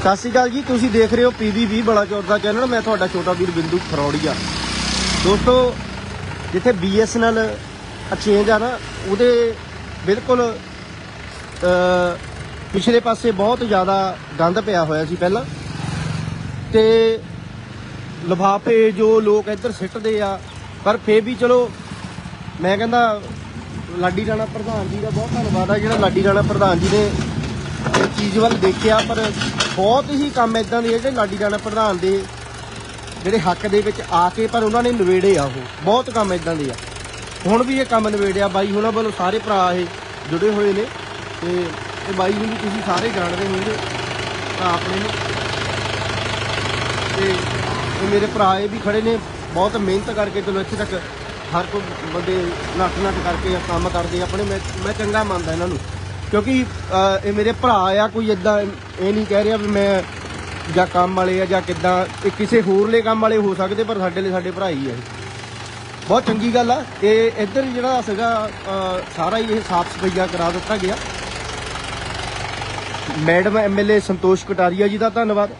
ਸਤਿ ਸ਼੍ਰੀ ਅਕਾਲ ਜੀ, ਤੁਸੀਂ ਦੇਖ ਰਹੇ ਹੋ ਪੀਬੀ20 ਬੜਾ ਚੌਰ ਦਾ ਚੈਨਲ। ਮੈਂ ਤੁਹਾਡਾ ਛੋਟਾ ਵੀਰ ਬਿੰਦੂ ਫਰੌੜੀਆ ਦੋਸਤੋ, ਜਿੱਥੇ BSNL ਐਕਸਚੇਂਜ ਆ ਨਾ, ਉਹਦੇ ਬਿਲਕੁਲ ਪਿਛਲੇ ਪਾਸੇ ਬਹੁਤ ਜ਼ਿਆਦਾ ਗੰਦ ਪਿਆ ਹੋਇਆ ਸੀ ਪਹਿਲਾਂ। ਤੇ ਲਿਫਾਫੇ ਜੋ ਲੋਕ ਇੱਧਰ ਸਿੱਟਦੇ ਆ, ਪਰ ਫੇਰ ਵੀ ਚਲੋ, ਮੈਂ ਕਹਿੰਦਾ ਲਾਡੀ ਰਾਣਾ ਪ੍ਰਧਾਨ ਜੀ ਦਾ ਬਹੁਤ ਧੰਨਵਾਦ ਆ। ਜਿਹੜਾ ਲਾਡੀ ਰਾਣਾ ਪ੍ਰਧਾਨ ਜੀ ਨੇ ਇਹ ਚੀਜ਼ ਵੱਲ ਦੇਖਿਆ, ਪਰ ਬਹੁਤ ਹੀ ਕੰਮ ਇਦਾਂ ਦੇ ਆ ਜਿਹੜੇ ਲਾਡੀ ਰਾਣਾ ਪ੍ਰਧਾਨ ਦੇ ਜਿਹੜੇ ਹੱਕ ਦੇ ਵਿੱਚ ਆ ਕੇ, ਪਰ ਉਹਨਾਂ ਨੇ ਨਵੇੜੇ ਆ ਉਹ। ਬਹੁਤ ਕੰਮ ਇਦਾਂ ਦੇ ਆ। ਹੁਣ ਵੀ ਇਹ ਕੰਮ ਨਵੇੜਿਆ ਬਾਈ ਉਹਨਾਂ ਵੱਲੋਂ ਸਾਰੇ ਭਰਾ ਇਹ ਜੁੜੇ ਹੋਏ ਨੇ ਤੇ ਇਹ ਬਾਈ ਨੂੰ ਵੀ ਤੁਸੀਂ ਸਾਰੇ ਜਾਣਦੇ ਹੋਵੋਗੇ ਤਾਂ ਆਪਣੇ ਨੂੰ। ਤੇ ਇਹ ਮੇਰੇ ਭਰਾ ਇਹ ਵੀ ਖੜੇ ਨੇ। ਬਹੁਤ ਮਿਹਨਤ ਕਰਕੇ ਚਲੋ ਇੱਥੇ ਤੱਕ ਹਰ ਕੋਈ ਬੰਦੇ ਨੱਟ ਨੱਟ ਕਰਕੇ ਕੰਮ ਕਰਦੇ ਆਪਣੇ ਮੈਂ ਮੈਂ ਚੰਗਾ ਮੰਨਦਾ ਇਹਨਾਂ ਨੂੰ। ਕਿਉਂਕਿ ਅਹ, ਇਹ ਮੇਰੇ ਭਰਾ ਆ ਕੋਈ ਇਦਾਂ ਇਹ ਨਹੀਂ ਕਹਿ ਰਿਹਾ ਵੀ ਮੈਂ ਜਾਂ ਕੰਮ ਵਾਲੇ ਆ ਜਾਂ ਕਿੱਦਾਂ ਇਹ ਕਿਸੇ ਹੋਰਲੇ ਕੰਮ ਵਾਲੇ ਹੋ ਸਕਦੇ ਪਰ ਸਾਡੇ ਲਈ ਸਾਡੇ ਭਰਾ ਹੀ ਆ ਇਹ। ਬਹੁਤ ਚੰਗੀ ਗੱਲ ਆ। ਤੇ ਇੱਧਰ ਜਿਹੜਾ ਸੀਗਾ ਅਹ, ਸਾਰਾ ਹੀ ਇਹ ਸਾਫ਼ ਸਫਾਈਆ ਕਰਾ ਦਿੱਤਾ ਗਿਆ। ਮੈਡਮ ਐਮਐਲਏ ਸੰਤੋਸ਼ ਕਟਾਰੀਆ ਜੀ ਦਾ ਧੰਨਵਾਦ।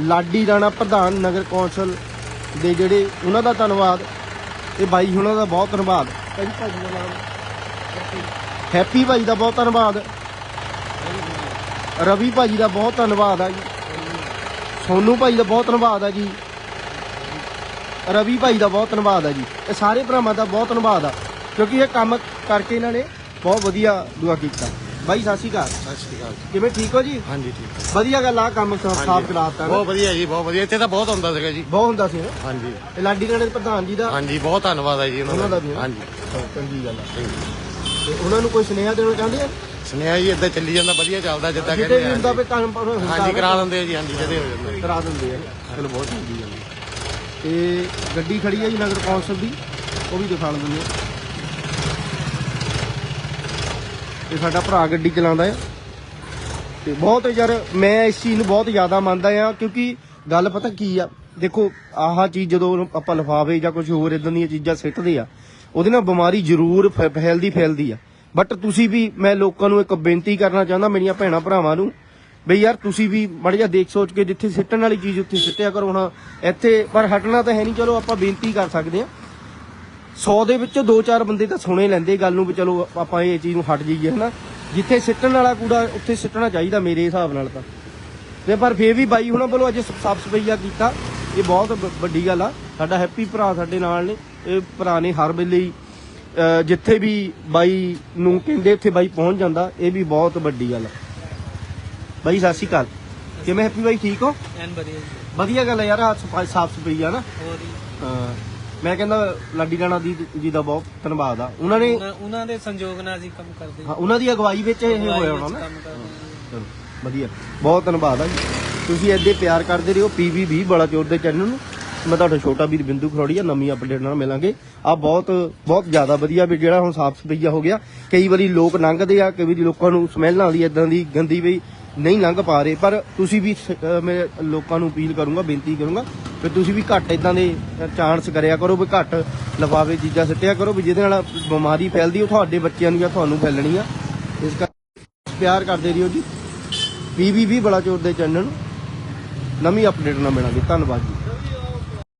ਲਾਡੀ ਰਾਣਾ ਪ੍ਰਧਾਨ ਨਗਰ ਕੌਂਸਲ ਦੇ ਜਿਹੜੇ ਉਹਨਾਂ ਦਾ ਧੰਨਵਾਦ। ਤੇ ਬਾਈ ਉਹਨਾਂ ਦਾ ਬਹੁਤ ਧੰਨਵਾਦ। ਭਾਜੀ ਦਾ ਨਾਮ। ਹੈਪੀ ਭਾਈ ਦਾ ਬਹੁਤ ਧੰਨਵਾਦ। ਰਵੀ ਭਾਜੀ ਦਾ ਬਹੁਤ ਧੰਨਵਾਦ ਆ ਜੀ। ਸੋਨੂ ਭਾਈ ਦਾ ਬਹੁਤ ਧੰਨਵਾਦ ਆ ਜੀ। ਰਵੀ ਭਾਈ ਦਾ ਬਹੁਤ ਧੰਨਵਾਦ ਆ ਜੀ। ਇਹ ਸਾਰੇ ਭਰਾਵਾਂ ਦਾ ਬਹੁਤ ਧੰਨਵਾਦ ਆ ਕਿਉਂਕਿ ਇਹ ਕੰਮ ਕਰਕੇ ਇਹਨਾਂ ਨੇ ਬਹੁਤ ਵਧੀਆ ਦੁਆ ਕੀਤਾ। ਬਾਈ ਸਤਿ ਸ਼੍ਰੀ ਅਕਾਲ। ਸਤਿ ਸ਼੍ਰੀ ਅਕਾਲ ਕਿਵੇਂ ਠੀਕ ਹੋ ਜੀ? ਹਾਂਜੀ ਠੀਕ ਹੈ ਵਧੀਆ ਗੱਲ ਆ ਕੰਮ ਸਾਫ਼ ਸਾਫ਼ ਕਰਾਤਾ ਬਹੁਤ ਵਧੀਆ ਜੀ ਬਹੁਤ ਵਧੀਆ। ਇੱਥੇ ਤਾਂ ਬਹੁਤ ਹੁੰਦਾ ਸੀਗਾ ਜੀ। ਬਹੁਤ ਹੁੰਦਾ ਸੀ ਨਾ। ਹਾਂਜੀ। ਇਹ ਲਾਡੀ ਰਾਣੇ ਦੇ ਪ੍ਰਧਾਨ ਜੀ ਦਾ। ਹਾਂਜੀ ਬਹੁਤ ਧੰਨਵਾਦ ਹੈ ਜੀ ਉਹਨਾਂ ਦਾ? ਹਾਂਜੀ। ਚੰਗੀ ਗੱਲ ਆ। ਤੇ ਉਹਨਾਂ ਨੂੰ ਕੋਈ ਸੁਨੇਹਾ ਦੇਣਾ ਚਾਹੁੰਦੇ ਆ? ਸੁਨੇਹਾ ਜੀ ਇਦਾਂ ਚੱਲੀ ਜਾਂਦਾ ਵਧੀਆ ਚੱਲਦਾ ਜਿੱਦਾਂ ਜਿੱਤੇ ਕਹਿੰਦੇ ਵੀ ਆ ਹੁੰਦਾ ਵੀ ਕੰਮ ਪਰ ਹੁੰਦਾ ਹਾਂਜੀ ਕਰਾ ਦਿੰਦੇ ਆ ਜੀ ਹਾਂਜੀ ਜਦੇ ਹੋ ਜਾਂਦਾ। ਕਰਾ ਦਿੰਦੇ ਆ। ਚਲੋ ਬਹੁਤ ਚੰਗੀ ਗੱਲ। ਤੇ ਗੱਡੀ ਖੜੀ ਆ ਜੀ ਨਗਰ ਕੌਂਸਲ ਦੀ ਉਹ ਵੀ ਦਿਖਾ ਦਿੰਦੇ ਆ। ਤੇ ਸਾਡਾ ਭਰਾ ਗੱਡੀ ਚਲਾਉਂਦਾ ਆ। ਤੇ ਬਹੁਤ ਯਾਰ ਮੈਂ ਇਸ ਚੀਜ਼ ਨੂੰ ਬਹੁਤ ਜ਼ਿਆਦਾ ਮੰਨਦਾ ਆ ਕਿਉਂਕਿ ਗੱਲ ਪਤਾ ਕੀ ਆ? ਦੇਖੋ ਆਹ ਚੀਜ਼ ਜਦੋਂ ਆਪਾਂ ਲਿਫਾਫੇ ਜਾਂ ਕੁਝ ਹੋਰ ਇਦਾਂ ਦੀਆਂ ਚੀਜ਼ਾਂ ਸਿੱਟਦੇ ਆ ਉਹਦੇ ਨਾਲ ਬਿਮਾਰੀ ਜ਼ਰੂਰ ਫੈ- ਫੈਲਦੀ ਫੈਲਦੀ ਆ। ਬਟ ਤੁਸੀਂ ਵੀ, ਮੈਂ ਲੋਕਾਂ ਨੂੰ ਇੱਕ ਬੇਨਤੀ ਕਰਨਾ ਚਾਹੁੰਦਾ, ਮੇਰੀਆਂ ਭੈਣਾਂ ਭਰਾਵਾਂ ਨੂੰ, ਬਈ ਯਾਰ ਤੁਸੀਂ ਵੀ ਮੜ ਜਾ ਦੇਖ ਸੋਚ ਕੇ ਜਿੱਥੇ ਸਿੱਟਣ ਵਾਲੀ ਚੀਜ਼ ਉੱਥੇ ਸਿੱਟਿਆ ਕਰੋ ਹੁਣ। ਇੱਥੇ, ਪਰ ਹਟਣਾ ਤਾਂ ਹੈ ਨਹੀਂ, ਚਲੋ ਆਪਾਂ ਬੇਨਤੀ ਕਰ ਸਕਦੇ ਹਾਂ। 100 ਦੇ ਵਿੱਚੋਂ 2-4 ਬੰਦੇ ਤਾਂ ਸੁਣੇ ਲੈਂਦੇ ਗੱਲ ਨੂੰ ਵੀ ਚਲੋ ਆਪਾਂ ਇਹ ਚੀਜ਼ ਨੂੰ ਹਟ ਜਾਈਏ, ਹਨਾ। ਜਿੱਥੇ ਸਿੱਟਣ ਵਾਲਾ ਕੂੜਾ, ਉੱਥੇ ਸਿੱਟਣਾ ਚਾਹੀਦਾ ਮੇਰੇ ਹਿਸਾਬ ਨਾਲ ਤਾਂ। ਤੇ ਪਰ ਫੇਰ ਵੀ ਬਾਈ ਹੁਣਾਂ ਵੱਲੋਂ ਅੱਜ ਸਾਫ਼ ਸਫਾਈਆ ਕੀਤਾ। ਇਹ ਬਹੁਤ ਵ- ਵੱਡੀ ਗੱਲ ਆ। ਸਾਡਾ ਹੈਪੀ ਭਰਾ ਸਾਡੇ ਨਾਲ ਨੇ। ਭਰਾ ਨੇ ਹਰ ਵੇਲੇ ਹੀ ਜਿੱਥੇ ਵੀ ਬਾਈ ਨੂੰ ਕਹਿੰਦੇ ਉੱਥੇ ਬਾਈ ਪਹੁੰਚ ਜਾਂਦਾ ਇਹ ਵੀ ਬਹੁਤ ਵੱਡੀ ਗੱਲ ਬਾਈ ਸਤਿ ਸ਼੍ਰੀ ਅਕਾਲ। ਕਿਵੇਂ ਹੈਪੀ ਬਾਈ ਠੀਕ ਹੋ? ਐਨ ਵਧੀਆ ਜੀ। ਵਧੀਆ ਗੱਲ ਆ ਯਾਰ ਆ ਸਫ਼ਾਈ ਸਾਫ਼ ਸਫ਼ਾਈ ਆ ਨਾ। ਹੋਰ ਜੀ? ਹਾਂ ਮੈਂ ਕਹਿੰਦਾ ਲਾਡੀ ਰਾਣਾ ਦੀ ਜੀ ਦਾ ਬਹੁਤ ਧੰਨਵਾਦ ਆ। ਉਹਨਾਂ ਨੇ ਉਹਨਾਂ- ਦੇ ਸੰਯੋਗ ਨਾਲ ਅਸੀਂ ਕੰਮ ਕਰਦੇ ਹਾਂ, ਉਹਨਾਂ ਦੀ ਅਗਵਾਈ ਵਿੱਚ ਇਹ ਹੋਇਆ ਹੋਣਾ ਨਾ। ਹਾਂ। ਚਲੋ ਵਧੀਆ। ਬਹੁਤ ਧੰਨਵਾਦ ਆ ਜੀ। ਤੁਸੀਂ ਐਡੇ ਪਿਆਰ ਕਰਦੇ ਰਹੋ। ਪੀਵੀ20 ਬੜਾ ਚੋਰ ਦੇ ਚੈਨਲ ਨੂੰ। ਮੈਂ ਤੁਹਾਡਾ ਛੋਟਾ ਵੀਰ ਬਿੰਦੂ ਖਰੋੜੀਆ ਨਵੀਂ ਅਪਡੇਟ ਨਾਲ ਮਿਲਾਂਗੇ। ਆ ਬਹੁਤ ਬਹੁਤ ਜ਼ਿਆਦਾ ਵਧੀਆ ਵੀ ਜਿਹੜਾ ਹੁਣ ਸਾਫ਼ ਸਫਾਈਆ ਹੋ ਗਿਆ। ਕਈ ਵਾਰੀ ਲੋਕ ਲੰਘਦੇ ਆ, ਕਈ ਵਾਰੀ ਲੋਕਾਂ ਨੂੰ ਸਮੈਲ ਆਉਂਦੀ ਇਦਾਂ ਦੀ ਗੰਦੀ ਵੀ ਨਹੀਂ ਲੰਘ ਪਾ ਰਹੇ। ਪਰ ਤੁਸੀਂ ਵੀ ਸ- ਮੈਂ ਲੋਕਾਂ ਨੂੰ ਅਪੀਲ ਕਰੂੰਗਾ, ਬੇਨਤੀ ਕਰੂੰਗਾ ਕਿ ਤੁਸੀਂ ਵੀ ਘੱਟ ਇਦਾਂ ਦੇ ਚਾਂਸ ਕਰਿਆ ਕਰੋ ਵੀ ਘੱਟ ਲਫਾਵੇ ਚੀਜ਼ਾਂ ਸਿੱਟਿਆ ਕਰੋ ਵੀ ਜਿਹਦੇ ਨਾਲ ਬਿਮਾਰੀ ਫੈਲਦੀ ਉਹ ਤੁਹਾਡੇ ਬੱਚਿਆਂ ਨੂੰ ਜਾਂ ਤੁਹਾਨੂੰ ਫੈਲਣੀ ਆ। ਇਸ ਕਰਕੇ ਪਿਆਰ ਕਰਦੇ ਰਹੋ ਜੀ। ਵੀਵੀ ਵੀ ਬੜਾ ਚੋਰ ਦੇ ਚੈਨਲ ਨੂੰ ਨਵੀਂ ਅਪਡੇਟ ਨਾਲ ਮਿਲਾਂਗੇ। ਧੰਨਵਾਦ ਜੀ।